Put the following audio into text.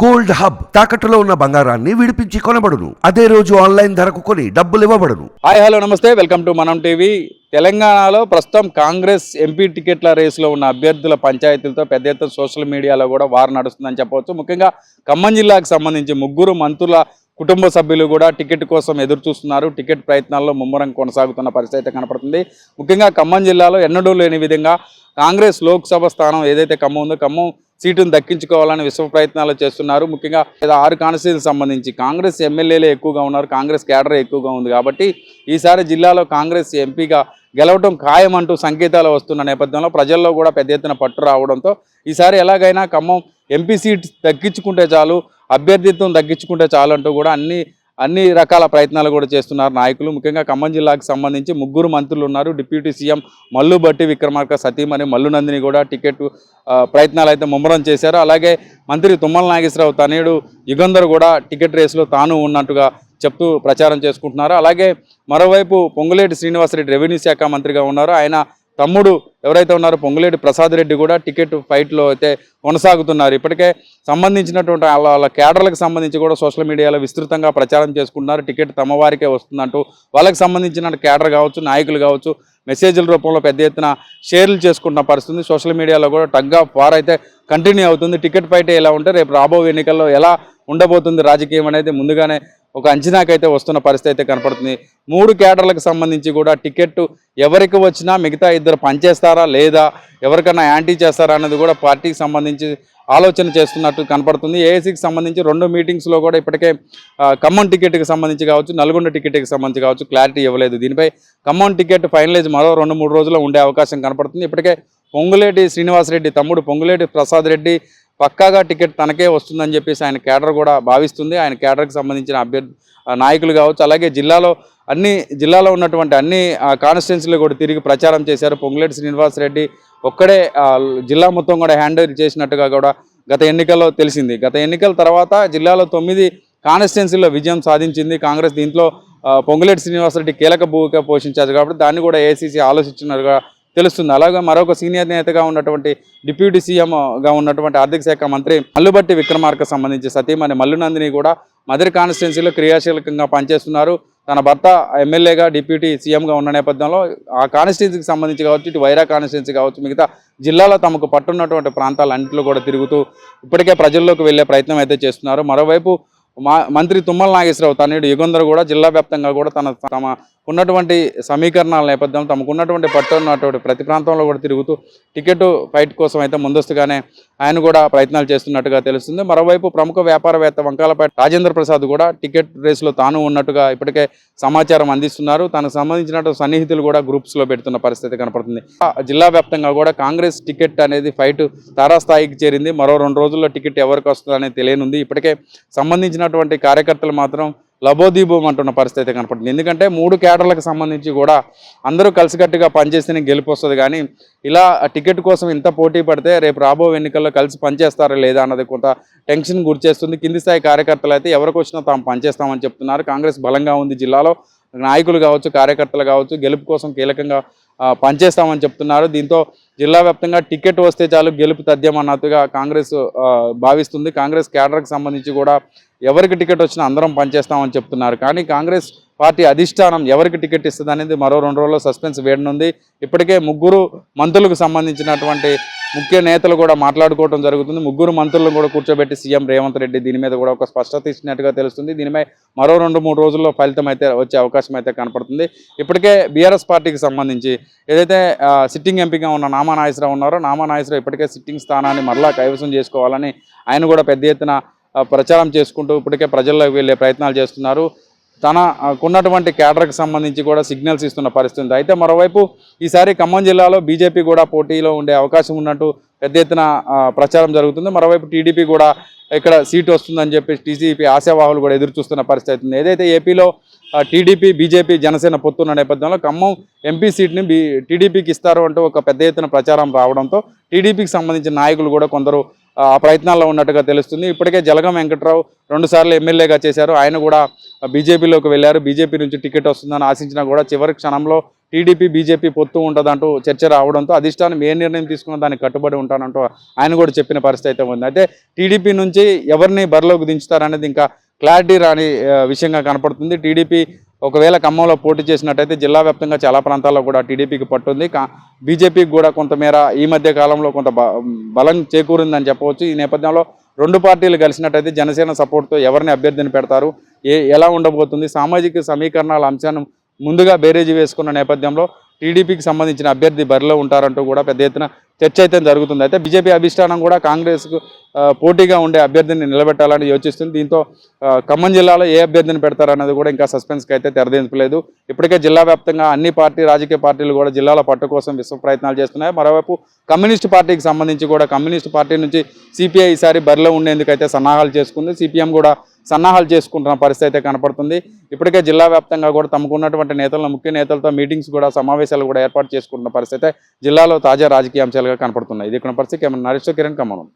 Gold hub తాకట్టులో ఉన్న బంగారాన్ని విడిపించి కొనబడును. అదే రోజు ఆన్లైన్ ధరకు కొని డబ్బులు ఇవ్వబడును. Hi hello namaste. Welcome to Manam TV. తెలంగాణలో ప్రస్తుతం కాంగ్రెస్ ఎంపీ టికెట్ల రేసులో ఉన్న అభ్యర్థుల పంచాయతీలతో పెద్ద ఎత్తున సోషల్ మీడియాలో కూడా వారు నడుస్తుందని చెప్పవచ్చు. ముఖ్యంగా ఖమ్మం జిల్లాకు సంబంధించి ముగ్గురు మంత్రుల కుటుంబ సభ్యులు కూడా టికెట్ కోసం ఎదురు చూస్తున్నారు టికెట్ ప్రయత్నాల్లో ముమ్మరం కొనసాగుతున్న పరిస్థితి అయితే కనపడుతుంది. ముఖ్యంగా ఖమ్మం జిల్లాలో ఎన్నడూ లేని విధంగా కాంగ్రెస్ లోక్సభ స్థానం ఏదైతే ఖమ్మం ఉందో ఖమ్మం సీటును దక్కించుకోవాలని విశ్వ ప్రయత్నాలు చేస్తున్నారు. ముఖ్యంగా ఆరు కాన్స్టిట్యూన్సీ సంబంధించి కాంగ్రెస్ ఎమ్మెల్యేలే ఎక్కువగా ఉన్నారు. కాంగ్రెస్ క్యాడర్ ఎక్కువగా ఉంది కాబట్టి ఈసారి జిల్లాలో కాంగ్రెస్ ఎంపీగా గెలవడం ఖాయమంటూ సంకేతాలు వస్తున్న నేపథ్యంలో ప్రజల్లో కూడా పెద్ద ఎత్తున పట్టు రావడంతో ఈసారి ఎలాగైనా ఖమ్మం ఎంపీ సీట్ తగ్గించుకుంటే చాలు అభ్యర్థిత్వం తగ్గించుకుంటే చాలు అంటూ కూడా అన్ని అన్ని రకాల ప్రయత్నాలు కూడా చేస్తున్నారు నాయకులు. ముఖ్యంగా ఖమ్మం జిల్లాకు సంబంధించి ముగ్గురు మంత్రులు ఉన్నారు. డిప్యూటీ సీఎం మల్లు బట్టి విక్రమార్క సతీమణి మల్లునందిని కూడా టికెట్ ప్రయత్నాలు అయితే ముమ్మరం చేశారు. అలాగే మంత్రి తుమ్మల నాగేశ్వరరావు తనయుడు యుగంధర్ కూడా టికెట్ రేసులో తాను ఉన్నట్టుగా చెప్తూ ప్రచారం చేసుకుంటున్నారు. అలాగే మరోవైపు పొంగులేటి శ్రీనివాసరెడ్డి రెవెన్యూ శాఖ మంత్రిగా ఉన్నారు. ఆయన తమ్ముడు ఎవరైతే ఉన్నారో పొంగులేటి ప్రసాద్ రెడ్డి కూడా టికెట్ ఫైట్లో అయితే కొనసాగుతున్నారు. ఇప్పటికే సంబంధించినటువంటి వాళ్ళ వాళ్ళ క్యాడర్లకు సంబంధించి కూడా సోషల్ మీడియాలో విస్తృతంగా ప్రచారం చేసుకుంటున్నారు. టికెట్ తమ వారికే వస్తుందంటూ వాళ్ళకి సంబంధించిన క్యాడర్ కావచ్చు నాయకులు కావచ్చు మెసేజ్ల రూపంలో పెద్ద ఎత్తున షేర్లు చేసుకుంటున్న పరిస్థితి సోషల్ మీడియాలో కూడా టగ్ ఆఫ్ వార్ అయితే కంటిన్యూ అవుతుంది. టికెట్ ఫైట్ ఎలా ఉంటే రేపు రాబో ఎన్నికల్లో ఎలా ఉండబోతుంది రాజకీయం అనేది ముందుగానే ఒక అంచనాకైతే వస్తున్న పరిస్థితి అయితే కనపడుతుంది. మూడు కేటర్లకు సంబంధించి కూడా టికెట్ ఎవరికి వచ్చినా మిగతా ఇద్దరు పనిచేస్తారా లేదా ఎవరికైనా యాంటీ చేస్తారా అనేది కూడా పార్టీకి సంబంధించి ఆలోచన చేస్తున్నట్టు కనపడుతుంది. ఏఐసీకి సంబంధించి రెండు మీటింగ్స్లో కూడా ఇప్పటికే ఖమ్మం టికెట్కి సంబంధించి కావచ్చు నల్గొండ టికెట్కి సంబంధించి కావచ్చు క్లారిటీ ఇవ్వలేదు. దీనిపై ఖమ్మం టికెట్ ఫైనలైజ్ మరో రెండు మూడు రోజుల్లో ఉండే అవకాశం కనపడుతుంది. ఇప్పటికే పొంగులేటి శ్రీనివాసరెడ్డి తమ్ముడు పొంగులేటి ప్రసాద్ రెడ్డి పక్కాగా టికెట్ తనకే వస్తుందని చెప్పేసి ఆయన కేడర్ కూడా భావిస్తుంది. ఆయన కేడర్కి సంబంధించిన అభ్యర్థి నాయకులు కావచ్చు అలాగే జిల్లాలో అన్ని జిల్లాలో ఉన్నటువంటి అన్ని కాన్స్టిట్యున్సీలు కూడా తిరిగి ప్రచారం చేశారు. పొంగులేటి శ్రీనివాసరెడ్డి ఒక్కడే జిల్లా మొత్తం కూడా హ్యాండిల్ చేసినట్టుగా కూడా గత ఎన్నికల్లో తెలిసింది. గత ఎన్నికల తర్వాత జిల్లాలో తొమ్మిది కాన్స్టిట్యున్సీల్లో విజయం సాధించింది. కాంగ్రెస్ దీంట్లో పొంగులేటి శ్రీనివాసరెడ్డి కీలక భూమిక పోషించారు కాబట్టి దాన్ని కూడా ఏసీసీ ఆలోచించినట్టుగా తెలుస్తుంది. అలాగే మరొక సీనియర్ నేతగా ఉన్నటువంటి డిప్యూటీ సీఎంగా ఉన్నటువంటి ఆర్థిక శాఖ మంత్రి మల్లుబట్టి విక్రమార్క సంబంధించి సతీమణి మల్లునందిని కూడా మదర్ కాన్స్టిట్యున్సీలో క్రియాశీలకంగా పనిచేస్తున్నారు. తన భర్త ఎమ్మెల్యేగా డిప్యూటీ సీఎంగా ఉన్న నేపథ్యంలో ఆ కాన్స్టిట్యున్సీకి సంబంధించి కావచ్చు ఇటు వైరా కాన్స్టిట్యున్సీ కావచ్చు మిగతా జిల్లాలో తమకు పట్టున్నటువంటి ప్రాంతాలన్నింటిలో కూడా తిరుగుతూ ఇప్పటికే ప్రజల్లోకి వెళ్ళే ప్రయత్నం అయితే చేస్తున్నారు. మరోవైపు మంత్రి తుమ్మల నాగేశ్వరరావు తనయుడు యుగంధర్ కూడా జిల్లా వ్యాప్తంగా కూడా తన తమ ఉన్నటువంటి సమీకరణాల నేపథ్యం తమకున్నటువంటి పట్టు ఉన్నటువంటి ప్రతి ప్రాంతంలో కూడా తిరుగుతూ టికెట్ ఫైట్ కోసం అయితే ముందస్తుగానే ఆయన కూడా ప్రయత్నాలు చేస్తున్నట్టుగా తెలుస్తుంది. మరోవైపు ప్రముఖ వ్యాపారవేత్త వంకాలపేట రాజేంద్ర ప్రసాద్ కూడా టికెట్ రేసులో తాను ఉన్నట్టుగా ఇప్పటికే సమాచారం అందిస్తున్నారు. తనకు సంబంధించిన సన్నిహితులు కూడా గ్రూప్స్లో పెడుతున్న పరిస్థితి కనపడుతుంది. జిల్లా వ్యాప్తంగా కూడా కాంగ్రెస్ టికెట్ అనేది ఫైట్ తారాస్థాయికి చేరింది. మరో రెండు రోజుల్లో టికెట్ ఎవరికి వస్తుందనేది తెలియనుంది. ఇప్పటికే సంబంధించినటువంటి కార్యకర్తలు మాత్రం లబోదీబోం అంటున్న పరిస్థితి కనపడుతుంది. ఎందుకంటే మూడు కేటర్లకు సంబంధించి కూడా అందరూ కలిసికట్టుగా పనిచేస్తేనే గెలుపు వస్తుంది. కానీ ఇలా టికెట్ కోసం ఇంత పోటీ పడితే రేపు రాబో ఎన్నికల్లో కలిసి పనిచేస్తారా లేదా అన్నది కొంత టెన్షన్ గురిచేస్తుంది కింది స్థాయి కార్యకర్తలు అయితే ఎవరికి వచ్చినా తాము పనిచేస్తామని చెప్తున్నారు. కాంగ్రెస్ బలంగా ఉంది జిల్లాలో. నాయకులు కావచ్చు కార్యకర్తలు కావచ్చు గెలుపు కోసం కీలకంగా పనిచేస్తామని చెప్తున్నారు. దీంతో జిల్లా వ్యాప్తంగా టికెట్ వస్తే చాలు గెలుపు తథ్యం అన్నట్టుగా కాంగ్రెస్ భావిస్తుంది. కాంగ్రెస్ క్యాడర్కి సంబంధించి కూడా ఎవరికి టికెట్ వచ్చినా అందరం పనిచేస్తామని చెప్తున్నారు. కానీ కాంగ్రెస్ పార్టీ అధిష్టానం ఎవరికి టికెట్ ఇస్తుంది అనేది మరో రెండు రోజుల్లో సస్పెన్స్ వేయనుంది. ఇప్పటికే ముగ్గురు మంత్రులకు సంబంధించినటువంటి ముఖ్య నేతలు కూడా మాట్లాడుకోవడం జరుగుతుంది. ముగ్గురు మంత్రులను కూడా కూర్చోబెట్టి సీఎం రేవంత్ రెడ్డి దీని మీద కూడా ఒక స్పష్టత ఇచ్చినట్టుగా తెలుస్తుంది. దీనిపై మరో రెండు మూడు రోజుల్లో ఫలితం అయితే వచ్చే అవకాశం అయితే కనపడుతుంది. ఇప్పటికే బీఆర్ఎస్ పార్టీకి సంబంధించి ఏదైతే సిట్టింగ్ ఎంపీగా ఉన్న నామా నాగేశ్వరరావు ఉన్నారో నామా నాగేశ్వరరావు ఇప్పటికే సిట్టింగ్ స్థానాన్ని మరలా కైవసం చేసుకోవాలని ఆయన కూడా పెద్ద ఎత్తున ప్రచారం చేసుకుంటూ ఇప్పటికే ప్రజల్లోకి వెళ్ళే ప్రయత్నాలు చేస్తున్నారు. తనకున్నటువంటి ఉన్నటువంటి క్యాడర్కి సంబంధించి కూడా సిగ్నల్స్ ఇస్తున్న పరిస్థితి ఉంది. అయితే మరోవైపు ఈసారి ఖమ్మం జిల్లాలో బీజేపీ కూడా పోటీలో ఉండే అవకాశం ఉన్నట్టు పెద్ద ఎత్తున ప్రచారం జరుగుతుంది. మరోవైపు టీడీపీ కూడా ఇక్కడ సీటు వస్తుందని చెప్పి టీసీపీ ఆశావాహులు కూడా ఎదురు చూస్తున్న పరిస్థితి ఉంది ఏదైతే ఏపీలో టీడీపీ బీజేపీ జనసేన పొత్తున్న నేపథ్యంలో ఖమ్మం ఎంపీ సీట్ని బీ టీడీపీకి ఇస్తారు అంటూ ఒక పెద్ద ఎత్తున ప్రచారం రావడంతో టీడీపీకి సంబంధించిన నాయకులు కూడా కొందరు ప్రయత్నాల్లో ఉన్నట్టుగా తెలుస్తుంది. ఇప్పటికే జలగం వెంకట్రావు రెండుసార్లు ఎమ్మెల్యేగా చేశారు. ఆయన కూడా బీజేపీలోకి వెళ్ళారు. బీజేపీ నుంచి టికెట్ వస్తుందని ఆశించినా కూడా చివరి క్షణంలో టీడీపీ బీజేపీ పొత్తు ఉంటుందంటూ చర్చ రావడంతో అధిష్టానం ఏ నిర్ణయం తీసుకున్న దానికి కట్టుబడి ఉంటానంటూ ఆయన కూడా చెప్పిన పరిస్థితి అయితే ఉంది. అయితే టీడీపీ నుంచి ఎవరిని బరిలోకి దించుతారనేది ఇంకా క్లారిటీ రాని విషయంగా కనపడుతుంది. టీడీపీ ఒకవేళ ఖమ్మంలో పోటీ చేసినట్టయితే జిల్లా వ్యాప్తంగా చాలా ప్రాంతాల్లో కూడా టీడీపీకి పట్టుంది. కా బీజేపీకి కూడా కొంతమేర ఈ మధ్య కాలంలో కొంత బ- బలం చేకూరిందని చెప్పవచ్చు. ఈ నేపథ్యంలో రెండు పార్టీలు కలిసినట్టయితే జనసేన సపోర్ట్తో ఎవరిని అభ్యర్థిని పెడతారు? ఏ ఎలా ఉండబోతుంది? సామాజిక సమీకరణాల అంశాన్ని ముందుగా బేరేజీ వేసుకున్న నేపథ్యంలో టీడీపీకి సంబంధించిన అభ్యర్థి బరిలో ఉంటారంటూ కూడా పెద్ద ఎత్తున చర్చ అయితే జరుగుతుంది. అయితే బీజేపీ అధిష్టానం కూడా కాంగ్రెస్కు పోటీగా ఉండే అభ్యర్థిని నిలబెట్టాలని యోచిస్తుంది. దీంతో ఖమ్మం జిల్లాలో ఏ అభ్యర్థిని పెడతారన్నది కూడా ఇంకా సస్పెన్స్కి అయితే తెరదించలేదు. ఇప్పటికే జిల్లా వ్యాప్తంగా అన్ని పార్టీ రాజకీయ పార్టీలు కూడా జిల్లాల పట్టు కోసం విశ్వ ప్రయత్నాలు చేస్తున్నాయి. మరోవైపు కమ్యూనిస్ట్ పార్టీకి సంబంధించి కూడా కమ్యూనిస్ట్ పార్టీ నుంచి సిపిఐ ఈసారి బరిలో ఉండేందుకైతే సన్నాహాలు చేసుకుంది. సిపిఎం కూడా సన్నాహాలు చేసుకుంటున్న పరిస్థితి అయితే కనపడుతుంది. ఇప్పటికే జిల్లా వ్యాప్తంగా కూడా తమకున్నటువంటి నేతలను ముఖ్య నేతలతో మీటింగ్స్ కూడా సమావేశాలు కూడా ఏర్పాటు చేసుకుంటున్న పరిస్థితి అయితే జిల్లాలో తాజా రాజకీయ అంశాలుగా కనపడుతున్నాయి. ఇది ఇక్కడ పరిస్థితి. నరేష్ కిరణ్ కమ్మనం